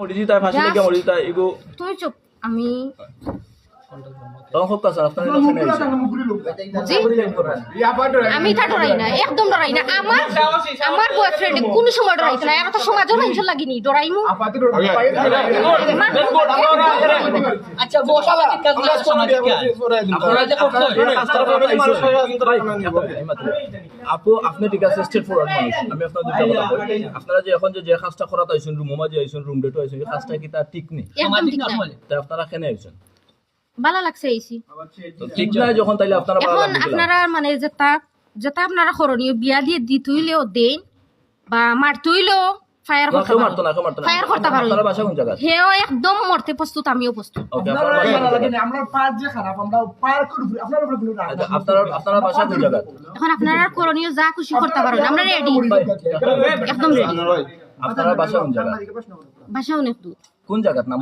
মরিজি তাই ফাঁসি লেগে মরিজি এগো তুমি চুপ। আমি তখন খুব কাছে আপনার এখানে আমি এটা ডরাই না একদম ডরাই না। আমার আমার বয়ফ্রেন্ড কোন সময় ডরাইতে না এরা তো সমাজও লাগিনি ডরাইমু। আচ্ছা বসা কাজ না সমাজ আপনারা যে আপু আপনি ঠিক আছে স্টেট ফরওয়ার্ড মানুষ। আমি আপনার কথা বলি। আপনারা যে এখন যে যে কাজটা করাত আইছেন রুম মাঝে আইছেন রুম ডেটো আইছেন এই কাজটা কি তার ঠিক নেই? একদম ঠিক না। আপনারা কেন আইছেন? ভালো লাগছে এইছি। তো ঠিক নাই যখন তাইলে আপনারা এখন আপনারা মানে যেটা যেটা আপনারা করণীয় বিয়া দিয়ে দি তুইলেও দেন বা মার তুইলেও ফায়ার করতে কেউ না মারতো না। ফায়ার করতে পারো। আপনারা বাসা কোন জায়গা হেও একদম মরতে প্রস্তুত আমিও প্রস্তুত। আমরা পাঁচ যে খারাপ আমরা পার করে ঘুরি উপরে কোনো রাগ আচ্ছা, আপনারা আপনারা বাসা কোন জায়গা এখন আপনারা করণীয় যা খুশি করতে পারেন আমরা রেডি একদম রেডি আপনারা বাসা কোন জায়গা ভাষা অনেক দূর। কোন জায়গার নাম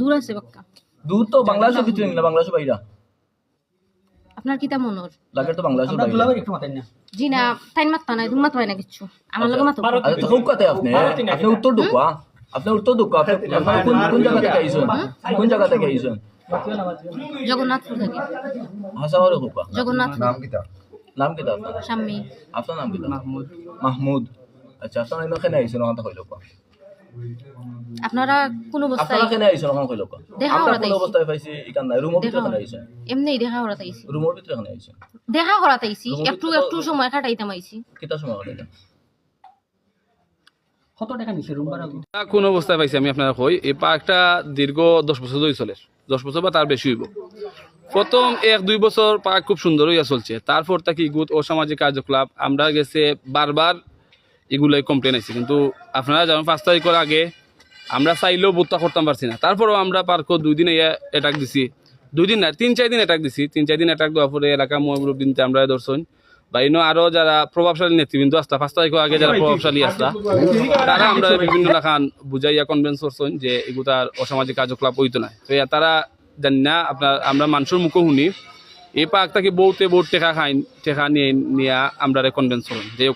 দূর আছে বাক্কা দূর তো বাংলাদেশের ভিতরে না বাংলাদেশের বাইরা? আপনার কিতা মনোর লাগে তো বাংলাদেশের বাইরে। একটু মাতেন না জি না তাই নাই তুমি না কিচ্ছু আমার লগে আচ্ছা তো খুব কথা আপনি। আপনি উত্তর? আপনি উত্তর আপনি কোন কোন জায়গা থেকে আইছেন কোন জায়গা থেকে আইছেন জগন্নাথপুর থেকে। হাসাওয়ারে খুব জগন্নাথপুর। নাম কি আপনার? স্বামী আপনার নাম কি মাহমুদ। মাহমুদ। আচ্ছা আপনারা এখানে আইছেন ওখান থেকে কইলো আপনারা কোন অবস্থায় আপনারা এখানে আইছেন ওখান কইলো দেখা আমরা কোন অবস্থায় পাইছি? এখান নাই রুমের ভিতরে দেখা আইছেন এমনি দেখা করাতে আইছি। রুমের ভিতরে এখানে আইছেন দেখা করাতে আইছি। একটু একটু সময় কাটাইতাম আইছি। কিতা সময় হলো কত টাকা নিছে রুম ভাড়া? কোন অবস্থায় পাইছি আমি আপনারা কই এই পার্কটা দীর্ঘ দশ বছর ধরে চলে। দশ বছর বা তার বেশি হইব। প্রথম এক দুই বছর পার্ক খুব সুন্দর হইয়া চলছে। তারপর তাকে ইগুত অসামাজিক কার্যকলাপ আমরা গেছে বারবার এগুলাই কমপ্লেন আইছে। কিন্তু আপনারা যেমন পাঁচ তারিখের আগে আমরা চাইলেও বোধটা করতাম পারছি না। তারপরেও আমরা পার্কও দুই দিন অ্যাটাক দিছি। দুই দিন না, তিন, চার দিন অ্যাটাক দিছি। তিন, চার দিন অ্যাটাক দেওয়ার পরে এলাকা মহামুরব্বিনতে আমরা দর্শন বা ইনো আরও যারা প্রভাবশালী নেতৃবৃন্দ আসতা পাঁচ তারিখের আগে যারা প্রভাবশালী আসতা তারা আমরা বিভিন্ন লাখান বুঝাইয়া কনভেন্স করছেন যে এগুতার অসামাজিক কার্যকলাপ হইতো না। তো তারা জানি না, আপনার আমরা মানুষের মুখও শুনি। এই পাক তাকে বউতে বহুত টেকা খাইন, টেকা নিয়ে নিয়ে আমরা কনভেন্স করেন যে